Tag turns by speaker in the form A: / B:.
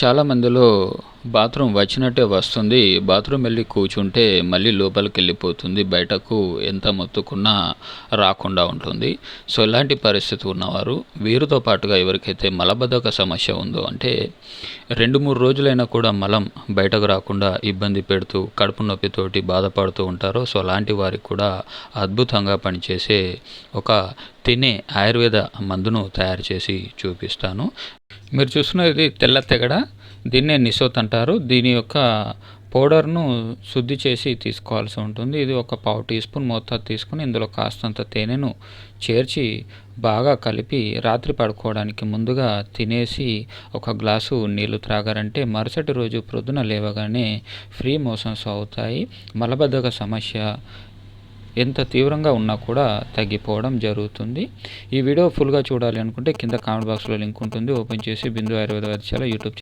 A: చాలా మందిలో బాత్రూమ్ వచ్చినట్టే వస్తుంది. బాత్రూమ్ వెళ్ళి కూర్చుంటే మళ్ళీ లోపలికి వెళ్ళిపోతుంది. బయటకు ఎంత మొత్తుకున్నా రాకుండా ఉంటుంది. సో ఇలాంటి పరిస్థితి ఉన్నవారు వీరితో పాటుగా ఎవరికైతే మలబద్ధక సమస్య ఉందో అంటే రెండు మూడు రోజులైనా కూడా మలం బయటకు రాకుండా ఇబ్బంది పెడుతూ కడుపు నొప్పితోటి బాధపడుతూ ఉంటారో సో అలాంటి వారికి కూడా అద్భుతంగా పనిచేసే ఒక తినే ఆయుర్వేద మందును తయారు చేసి చూపిస్తాను. మీరు చూస్తున్నది తెల్ల తెగడ. దీన్నే నిసోత్ అంటారు. దీని యొక్క పౌడర్ను శుద్ధి చేసి తీసుకోవాల్సి ఉంటుంది. ఇది ఒక పావు టీ స్పూన్ మోతాదు తీసుకుని ఇందులో కాస్తంత తేనెను చేర్చి బాగా కలిపి రాత్రి పడుకోవడానికి ముందుగా తినేసి ఒక గ్లాసు నీళ్ళు త్రాగారంటే మరుసటి రోజు ప్రొద్దున లేవగానే ఫ్రీ మోషన్స్ అవుతాయి. మలబద్ధక సమస్య ఎంత తీవ్రంగా ఉన్నా కూడా తగ్గిపోవడం జరుగుతుంది. ఈ వీడియో ఫుల్గా చూడాలి అనుకుంటే కింద కామెంట్ బాక్స్లో లింక్ ఉంటుంది. ఓపెన్ చేసి బిందు ఆయుర్వేద వైద్యశాల యూట్యూబ్